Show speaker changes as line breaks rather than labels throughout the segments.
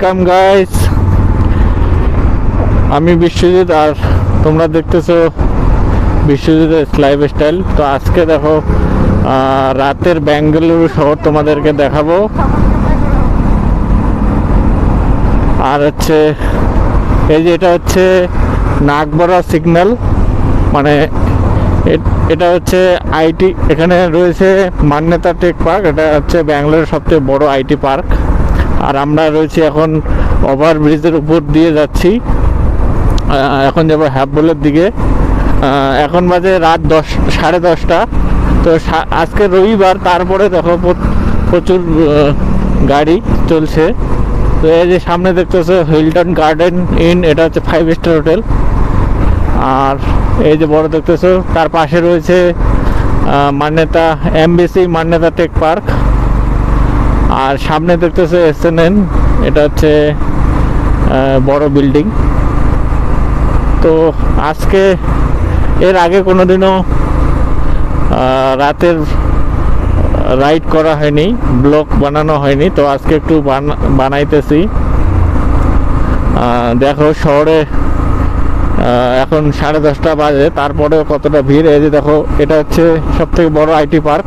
Welcome guys আমি বিশ্বজিৎ আর তোমরা দেখতেছো বিশ্বজিতের লাইফ স্টাইল তো আজকে দেখো রাতের বেঙ্গালুরু শহর তোমাদেরকে দেখাবো। আর হচ্ছে, এই যে এটা হচ্ছে নাগবরা সিগন্যাল মানে এটা হচ্ছে আইটি এখানে রয়েছে মান্যতা টেক পার্ক। এটা হচ্ছে ব্যাঙ্গালোরের সবচেয়ে বড় আইটি পার্ক। আর আমরা রয়েছি এখন ওভার ব্রিজের উপর দিয়ে যাচ্ছি। এখন যাব হ্যাপবলের দিকে। এখন বাজে রাত দশ, সাড়ে দশটা। তো আজকে রবিবার, তারপরে দেখো প্রচুর গাড়ি চলছে। তো এই যে সামনে দেখতেছো হিলটন গার্ডেন ইন, এটা হচ্ছে ফাইভ স্টার হোটেল আর এই যে বড় দেখতেছো, তার পাশে রয়েছে মান্যতা এমবিসি, মান্যতা টেক পার্ক। আর সামনে দেখতেছো এস এটা হচ্ছে বড় বিল্ডিং। তো আজকে এর আগে কোনোদিনও আহ, রাতের রাইড করা হয়নি ব্লক বানানো হয়নি তো আজকে একটু বানা- বানাইতেছি। দেখো শহরে এখন সাড়ে দশটা বাজে তারপরেও কতটা ভিড় এই যে দেখো এটা হচ্ছে সব থেকে বড় আইটি পার্ক।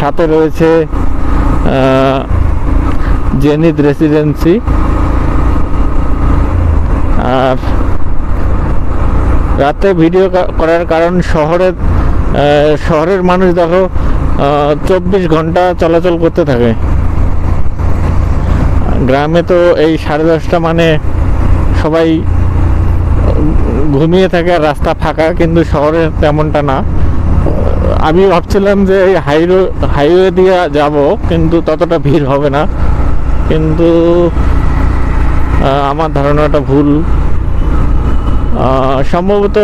সাথে রয়েছে জেনিত রেসিডেন্সি আর রাতে ভিডিও করার কারণ শহরের শহরের মানুষ দেখো চব্বিশ ঘণ্টা চলাচল করতে থাকে। গ্রামে তো এই সাড়ে দশটা মানে সবাই ঘুমিয়ে থাকে রাস্তা ফাঁকা, কিন্তু শহরে তেমনটা না। আমি ভাবছিলাম যে এই হাইওয়ে হাইওয়ে দিয়ে যাব, কিন্তু ততটা ভিড় হবে না। কিন্তু আমার ধারণাটা ভুল। সম্ভবত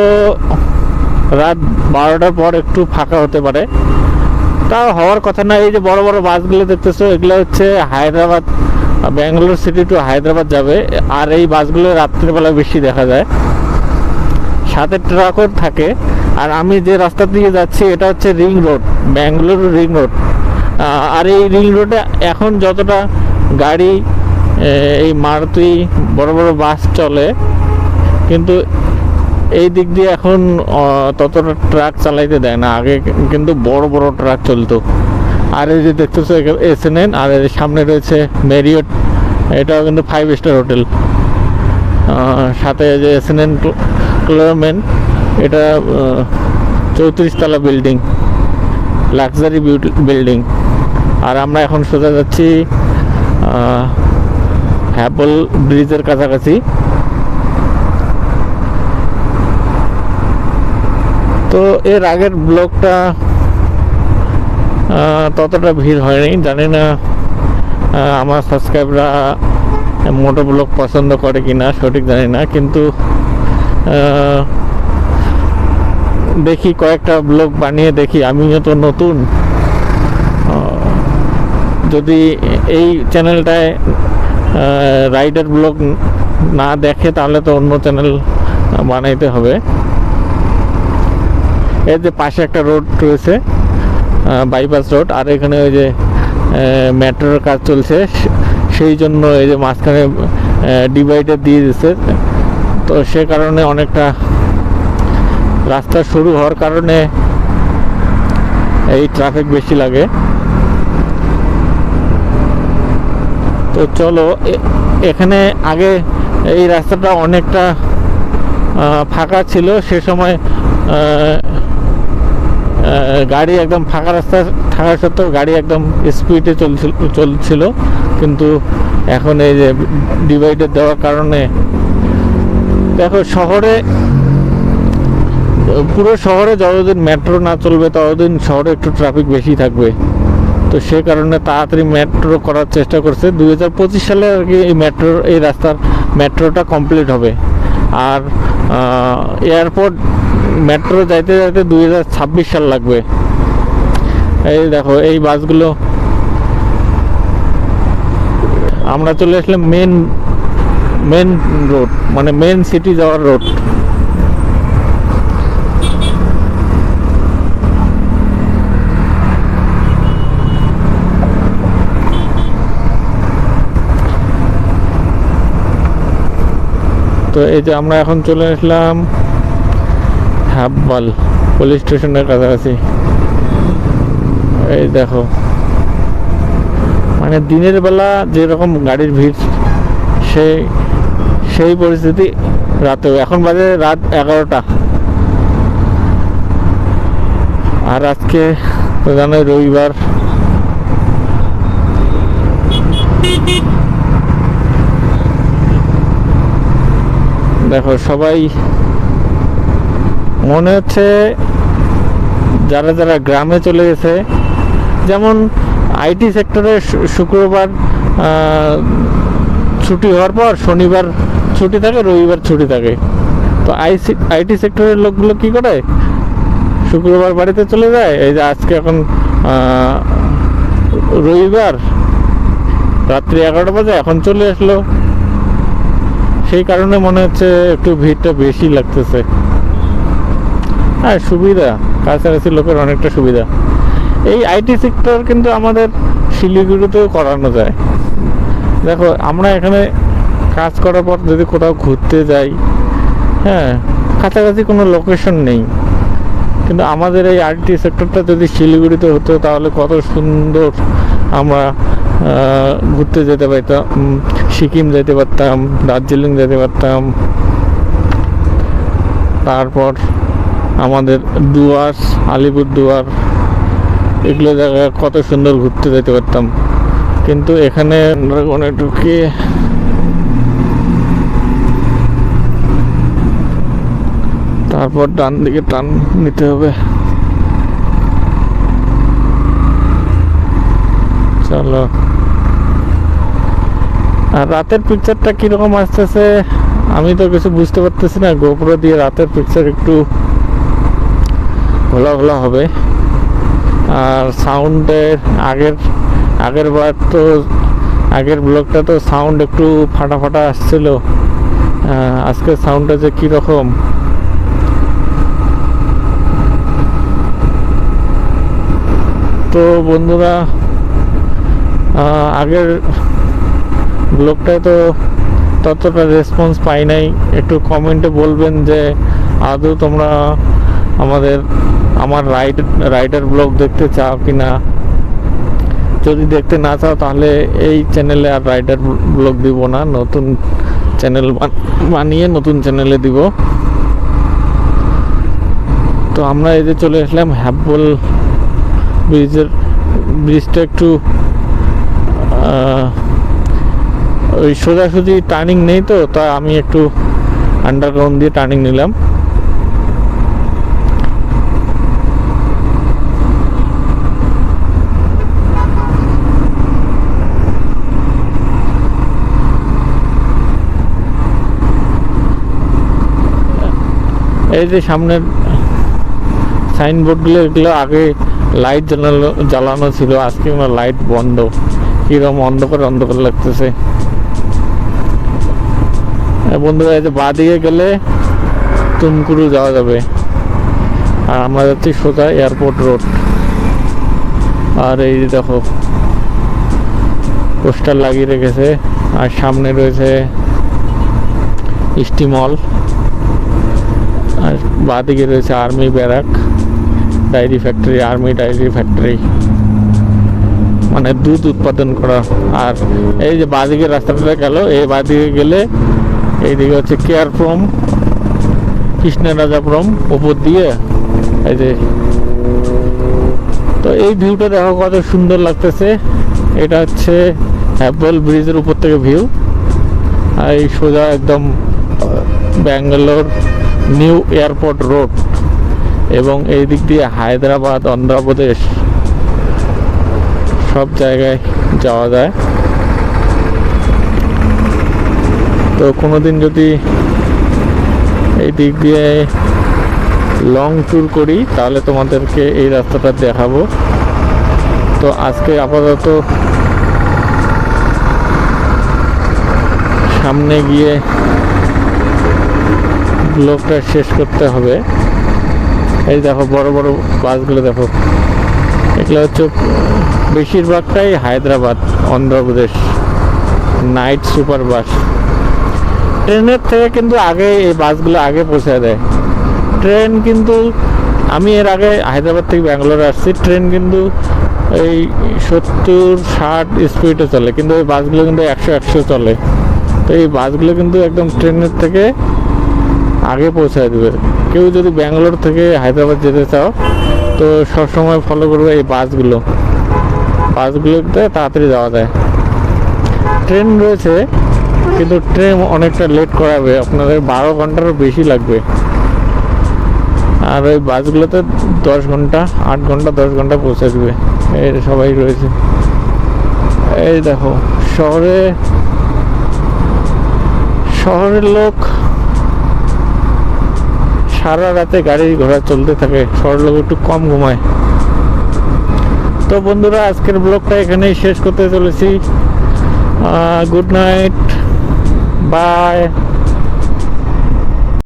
রাত বারোটার পর একটু ফাঁকা হতে পারে। তাও হওয়ার কথা না, এই যে বড় বড় বাসগুলো দেখতেছো, এগুলো হচ্ছে হায়দ্রাবাদ, ব্যাঙ্গালোর সিটি টু হায়দ্রাবাদ যাবে। আর এই বাসগুলো রাত্রিবেলা বেশি দেখা যায়। সাথে ট্রাকও থাকে। আর আমি যে রাস্তা দিয়ে যাচ্ছি, এটা হচ্ছে ring road, Bangalore ring road. আর এই রিং রোডে এখন যতটা গাড়ি এই মারুতি বড় বড় বাস চলে, কিন্তু এই দিক দিয়ে এখন ততটা ট্রাক চালাইতে দেয় না। আগে কিন্তু বড় বড় ট্রাক চলতো। আর এই যে দেখতেছো এস এন এন, আর এর সামনে রয়েছে মেরিয়ট এটাও কিন্তু ফাইভ স্টার হোটেল সাথে যে এস এন এন ক্লোরমেন। এটা চৌত্রিশ তলা বিল্ডিং লাক্সারি বিল্ডিং আর আমরা এখন সোজা যাচ্ছি হ্যাপল ব্রিজের কাছাকাছি। তো এর আগের ব্লগটা ততটা ভিড় হয়নি। জানি না আমার সাবস্ক্রাইবরা মোটো ব্লগ পছন্দ করে কিনা, সঠিক জানি না। কিন্তু দেখি কয়েকটা ব্লগ বানিয়ে দেখি, আমিও তো নতুন। যদি এই চ্যানেলটায় রাইডার ব্লগ না দেখে, তাহলে তো অন্য চ্যানেল বানাইতে হবে। এই যে পাশে একটা রোড রয়েছে বাইপাস রোড আর এখানে ওই যে মেট্রোর কাজ চলছে, সেই জন্য এই যে মাঝখানে ডিভাইডার দিয়ে দিচ্ছে তো সে কারণে অনেকটা রাস্তা শুরু হওয়ার কারণে এই ট্রাফিক বেশি লাগে। তো চলো এখানে আগে এই রাস্তাটা অনেকটা ফাঁকা ছিল, সে সময় গাড়ি একদম ফাঁকা রাস্তা থাকা সত্ত্বেও গাড়ি একদম স্পিডে চলছিল চলছিল। কিন্তু এখন এই যে ডিভাইডার দেওয়ার কারণে, দেখো শহরে পুরো শহরে যতদিন মেট্রো না চলবে, ততদিন শহরে একটু ট্রাফিক বেশি থাকবে। তো সে কারণে তাড়াতাড়ি মেট্রো করার চেষ্টা করছে। দুই হাজার পঁচিশ সালে আর কি এই মেট্রো এই রাস্তার মেট্রোটা কমপ্লিট হবে। আর এয়ারপোর্ট মেট্রো যাইতে যাইতে দুই হাজার ছাব্বিশ সাল লাগবে। এই দেখো, এই বাসগুলো। আমরা চলে আসলাম মেন মেন রোড মানে মেন সিটি যাওয়ার রোড তো এই যে আমরা এখন চলে আসলাম হাব্বাল পুলিশ স্টেশনের কাছাকাছি। এই দেখো। মানে দিনের বেলা যেরকম গাড়ির ভিড়, সেই সেই পরিস্থিতি রাতেও। এখন বাজে রাত এগারোটা। আর আজকে তো জানোই রবিবার। দেখো, সবাই মনে হচ্ছে যারা যারা গ্রামে চলে গেছে, যেমন আইটি সেক্টরে শুক্রবার ছুটি হওয়ার পর শনিবার ছুটি থাকে, রবিবার ছুটি থাকে। তো আইসি, আইটি সেক্টরের লোকগুলো কি করে? শুক্রবার বাড়িতে চলে যায়, এই যে আজকে এখন রবিবার, রাত্রি এগারোটা বাজে, এখন চলে আসলো। সেই কারণে মনে হচ্ছে একটু ভিড়টা বেশি লাগতেছে। হ্যাঁ সুবিধা। কাছাকাছি লোকের অনেকটা সুবিধা। এই আইটি সেক্টর কিন্তু আমাদের শিলিগুড়িতেও করানো যায়। দেখো, আমরা এখানে কাজ করার পর যদি কোথাও ঘুরতে যাই হ্যাঁ কাছাকাছি কোনো লোকেশন নেই। কিন্তু আমাদের এই আইটি সেক্টরটা যদি শিলিগুড়িতে হতো, তাহলে কত সুন্দর আমরা ঘুরতে যেতে পারতাম সিকিম যেতে পারতাম, দার্জিলিং যেতে পারতাম। তারপর আমাদের দুয়ার, আলিপুর দুয়ার, এগুলো জায়গায় কত সুন্দর ঘুরতে যেতে পারতাম। কিন্তু এখানে ঢুকে তারপর ডান দিকে টান নিতে হবে। চলো। আর রাতের পিকচারটা কীরকম আসতেছে আমি তো কিছু বুঝতে পারতেছি না। গোপ্রো দিয়ে রাতের পিকচার একটু ঘোলা ঘোলা হবে। আর সাউন্ডের আগের আগের বার তো আগের ব্লগটা তো সাউন্ড একটু ফাটা ফাটা আসছিল। আহ, আজকের সাউন্ডটা যে কীরকম? তো বন্ধুরা আগের ব্লগটায় তো ততটা রেসপন্স পাই নাই। একটু কমেন্টে বলবেন যে, আদৌ তোমরা আমাদের, আমার রাইড রাইডার ব্লগ দেখতে চাও কি না? যদি দেখতে না চাও, তাহলে এই চ্যানেলে আর রাইডার ব্লগ দিব না। নতুন চ্যানেল বানিয়ে নতুন চ্যানেলে দিব। তো আমরা এই যে চলে আসলাম হ্যাপবল ব্রিজের ব্রিজটা একটু ওই সোজাসুজি টার্নিং নেই তো, তা আমি একটু আন্ডারগ্রাউন্ড দিয়ে টার্নিং নিলাম। এই যে সামনের সাইনবোর্ডগুলো এগুলো আগে লাইট জ্বালানো জ্বালানো ছিল, আজকে লাইট বন্ধ। কীরকম অন্ধকার অন্ধকার লাগতেছে। বন্ধুরা, এই যে বাঁ দিকে গেলে তুমকুরু যাওয়া যাবে। আর আমরা যাচ্ছি সোজা এয়ারপোর্ট রোড। আর এই দেখো, পোস্টার লাগিয়ে রেখেছে। আর সামনে রয়েছে স্টিমল আর বাঁদিকে রয়েছে army barrack dairy factory army dairy factory মানে দুধ উৎপাদন করা। আর এই যে বাঁদিকে রাস্তাটা গেল, এই বাঁদিকে গেলে এইদিকে হচ্ছে কেয়ারপ্রম কৃষ্ণরাজাপুরম উপর দিয়ে, এই যে। তো এই ভিউটা দেখো কত সুন্দর লাগতেছে। এটা হচ্ছে অ্যাপল ব্রিজের উপর থেকে ভিউ আর এই সোজা একদম ব্যাঙ্গালোর নিউ এয়ারপোর্ট রোড। এবং এই দিক দিয়ে হায়দ্রাবাদ, অন্ধ্রপ্রদেশ, সব জায়গায় যাওয়া যায়। তো কোনোদিন যদি এই দিক দিয়ে লং ট্যুর করি, তাহলে তোমাদেরকে এই রাস্তাটা দেখাবো। তো আজকে আপাতত সামনে গিয়ে ব্লকটা শেষ করতে হবে। এই দেখো, বড় বড় বাসগুলো দেখো। এগুলো হচ্ছে বেশিরভাগটাই Hyderabad, Andhra Pradesh night super bus ট্রেনের থেকে কিন্তু আগে এই বাসগুলো আগে পৌঁছে দেয়। ট্রেন কিন্তু, আমি এর আগে হায়দ্রাবাদ থেকে ব্যাঙ্গালোর আসছি, ট্রেন কিন্তু এই সত্তর, ষাট স্পিডে চলে, কিন্তু ওই বাসগুলো কিন্তু একশো একশো চলে। তো এই বাসগুলো কিন্তু একদম ট্রেনের থেকে আগে পৌঁছায় দেবে। কেউ যদি ব্যাঙ্গালোর থেকে হায়দ্রাবাদ যেতে চাও, তো সবসময় ফলো করবে এই বাসগুলো। বাসগুলোতে তাড়াতাড়ি যাওয়া যায়। ট্রেন রয়েছে কিন্তু ট্রেন অনেকটা লেট করাবে, আপনাদের বারো ঘন্টারও বেশি লাগবে। আর ওই বাসগুলোতে দশ ঘণ্টা, আট ঘণ্টা, দশ ঘণ্টা পৌঁছে দেবে। এই সবাই রয়েছে। এই দেখো, শহরে, শহরের লোক সারা রাতে গাড়ি ঘোড়া চলতে থাকে, শহরের লোক একটু কম ঘুমায়। তো বন্ধুরা, আজকের ব্লগটা এখানেই শেষ করতে চলেছি। Good night Bye.